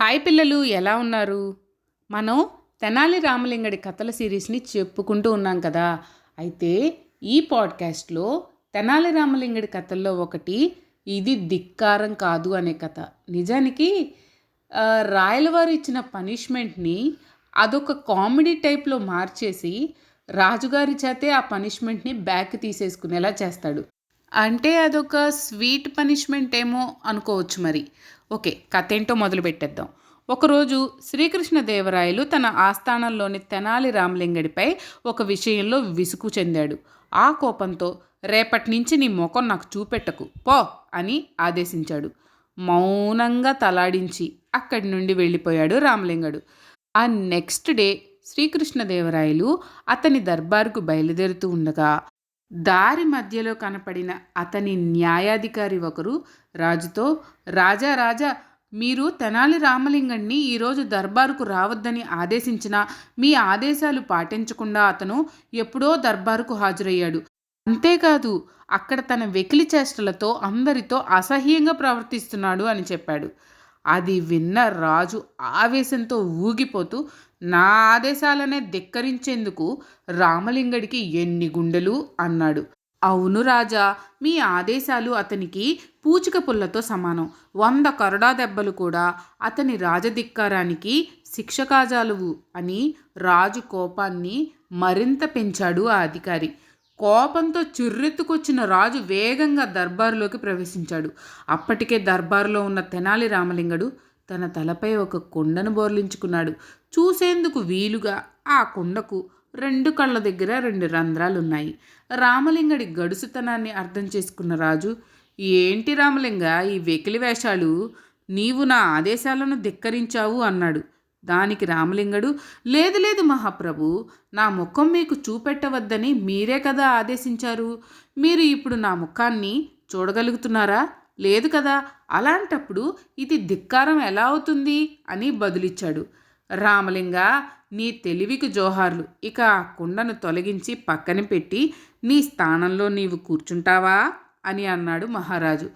Hi పిల్లలు ఎలా ఉన్నారు? మనం తెనాలి రామలింగడి కథల సిరీస్ని చెప్పుకుంటూ ఉన్నాం కదా. అయితే ఈ పాడ్కాస్ట్లో తెనాలి రామలింగడి కథల్లో ఒకటి ఇది ధిక్కారం కాదు అనే కథ. నిజానికి రాయలవారు ఇచ్చిన పనిష్మెంట్ని అదొక కామెడీ టైప్లో మార్చేసి రాజుగారి చేతే ఆ పనిష్మెంట్ని బ్యాక్ తీసేసుకునేలా చేస్తాడు. అంటే అదొక స్వీట్ పనిష్మెంట్ ఏమో అనుకోవచ్చు మరి. ఓకే కథ ఏంటో మొదలు పెట్టేద్దాం. ఒకరోజు శ్రీకృష్ణదేవరాయలు తన ఆస్థానంలోని తెనాలి రామలింగడిపై ఒక విషయంలో విసుగు చెందాడు. ఆ కోపంతో రేపటి నుంచి నీ ముఖం నాకు చూపెట్టకు పో అని ఆదేశించాడు. మౌనంగా తలాడించి అక్కడి నుండి వెళ్ళిపోయాడు రామలింగడు. ఆ నెక్స్ట్ డే శ్రీకృష్ణదేవరాయలు అతని దర్బారుకు బయలుదేరుతూ ఉండగా దారి మధ్యలో కనపడిన అతని న్యాయాధికారి ఒకరు రాజుతో రాజా రాజా మీరు తెనాలి రామలింగణ్ణి ఈరోజు దర్బారుకు రావద్దని ఆదేశించిన మీ ఆదేశాలు పాటించకుండా అతను ఎప్పుడో దర్బారుకు హాజరయ్యాడు. అంతేకాదు అక్కడ తన వెకిలి చేష్టలతో అందరితో అసహ్యంగా ప్రవర్తిస్తున్నాడు అని చెప్పాడు. అది విన్న రాజు ఆవేశంతో ఊగిపోతూ నా ఆదేశాలనే ధిక్కరించేందుకు రామలింగడికి ఎన్ని గుండెలు? అన్నాడు. అవును రాజా మీ ఆదేశాలు అతనికి పూచిక పుల్లతో సమానం. వంద కరుడా దెబ్బలు కూడా అతని రాజధిక్కారానికి శిక్ష కాజాలువు అని రాజు కోపాన్ని మరింత పెంచాడు ఆ అధికారి. కోపంతో చిర్రెత్తుకొచ్చిన రాజు వేగంగా దర్బారులోకి ప్రవేశించాడు. అప్పటికే దర్బారులో ఉన్న తెనాలి రామలింగడు తన తలపై ఒక కొండను బోర్లించుకున్నాడు. చూసేందుకు వీలుగా ఆ కొండకు రెండు కళ్ళ దగ్గర రెండు రంధ్రాలున్నాయి. రామలింగడి గడుసుతనాన్ని అర్థం చేసుకున్న రాజు ఏంటి రామలింగ ఈ వెకిలి వేషాలు? నీవు నా ఆదేశాలను ధిక్కరించావు అన్నాడు. దానికి రామలింగడు లేదు లేదు మహాప్రభు నా ముఖం మీకు చూపెట్టవద్దని మీరే కదా ఆదేశించారు. మీరు ఇప్పుడు నా ముఖాన్ని చూడగలుగుతున్నారా? లేదు కదా అలాంటప్పుడు ఇది ధిక్కారం ఎలా అవుతుంది అని బదులిచ్చాడు. రామలింగ నీ తెలివికి జోహార్లు ఇక ఆ కుండను తొలగించి పక్కన పెట్టి నీ స్థానంలో నీవు కూర్చుంటావా? అని అన్నాడు మహారాజు.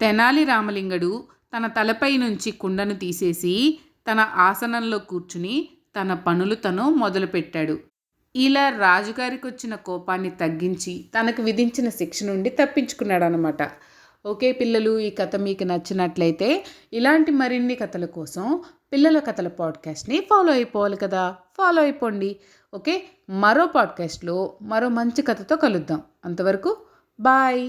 తెనాలి రామలింగడు తన తలపై నుంచి కుండను తీసేసి తన ఆసనంలో కూర్చుని తన పనులు తను మొదలుపెట్టాడు. ఇలా రాజుగారికి వచ్చిన కోపాన్ని తగ్గించి తనకు విధించిన శిక్ష నుండి తప్పించుకున్నాడు అనమాట ఓకే పిల్లలు ఈ కథ మీకు నచ్చినట్లయితే ఇలాంటి మరిన్ని కథల కోసం పిల్లల కథల పాడ్కాస్ట్ని ఫాలో అయిపోవాలి కదా. ఫాలో అయిపోండి. ఓకే? మరో పాడ్కాస్ట్లో మరో మంచి కథతో కలుద్దాం. అంతవరకు బాయ్!